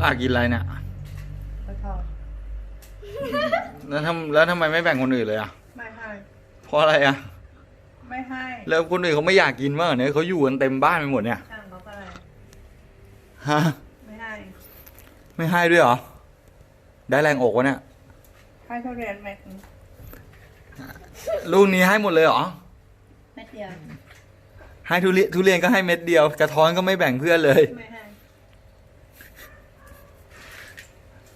ป้ากินอะไรเนี่ยไม่ทอดแล้วทำแล้วทำไมไม่แบ่งคนอื่นเลยอะ ไม่ให้เพราะอะไรอะ ไม่ให้ แล้วคนอื่นเขาไม่อยากกินมั้างเหรอเนี่ยเขาอยู่กันเต็มบ้านไปหมดเนี่ยช่างเขาก็เลยฮะไม่ให้ ไม่ให้ด้วยเหรอ ได้แรงอกวะเนี่ย ให้ทุเรียนเม็ดลูกนี้ให้หมดเลยเหรอ เม็ดเดียว ให้ทุเรียนทุเรียนก็ให้เม็ดเดียว กระท้อนก็ไม่แบ่งเพื่อนเลย ไม่ให้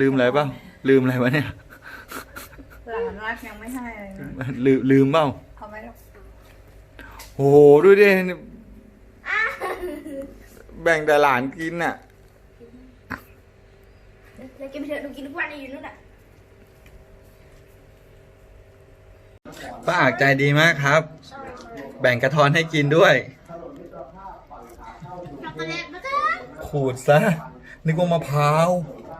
ลืมอะไรเปล่าลืมอะไรวะเนี่ยหลานรักยังไม่ให้เลยนะลืมลืมเปล่าเอาไหมลูกโอ้โหดูดิแบ่งแต่หลานกินน่ะแล้วกินไปเถอะหนูกินทุกวันเลยอยู่นู่นอะป้าอากใจดีมากครับ แบ่งกระท้อนให้กินด้วย ช็อกโกแลตมาก็ขูดซะนึกว่ามะพร้าว